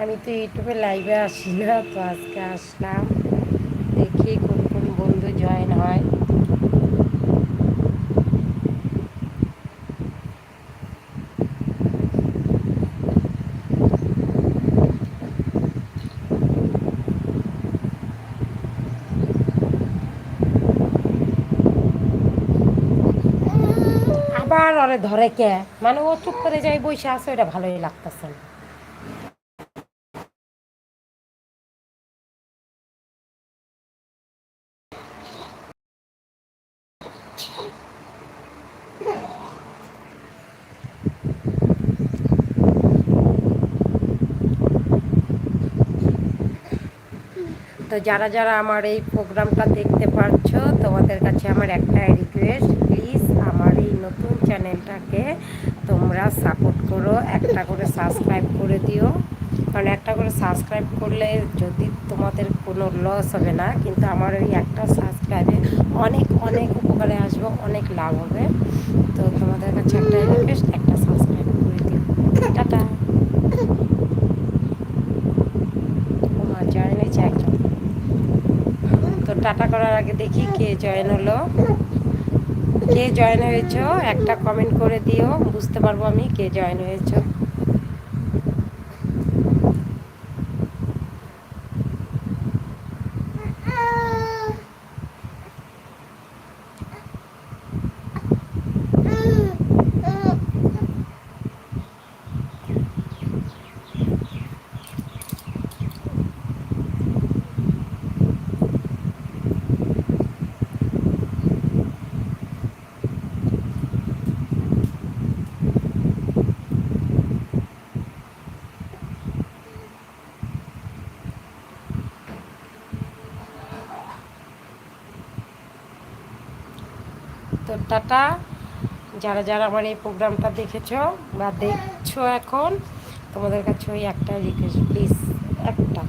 আমি তো ইউটিউবে লাইভে আসি না তো আজকে আসলাম। দেখি কোন কোন বন্ধু জয়েন হয়। আবার ওরে ধরে কে? মানে ও চুপ করে যাই বসে আছে ওটা ভালোই লাগতেছে না। তো যারা যারা আমার এই প্রোগ্রামটা দেখতে পাচ্ছ তোমাদের কাছে আমার একটাই রিকোয়েস্ট প্লিজ আমার এই নতুন চ্যানেলটাকে তোমরা সাপোর্ট করো, একটা করে সাবস্ক্রাইব করে দিও। কারণ একটা করে সাবস্ক্রাইব করলে যদি তোমাদের কোনো লস হবে না, কিন্তু আমার ওই একটা সাবস্ক্রাইবে অনেক অনেক উপকারে আসবে, অনেক লাভ হবে। তো তোমাদের কাছে একটা রিকোয়েস্ট একটা সাবস্ক্রাইব করে দিও টাটা ও মা জয়েন হয়েছে একজন তো টাটা করার আগে দেখি কে জয়েন হলো। কে জয়েন হয়েছ, একটা কমেন্ট করে দিও, বুঝতে পারব আমি কে জয়েন হয়েছ। তো টাটা। যারা যারা আমার এই প্রোগ্রামটা দেখেছ বা দেখছ এখন, তোমাদের কাছে ওই একটা রিকোয়েস্ট প্লিজ একটা।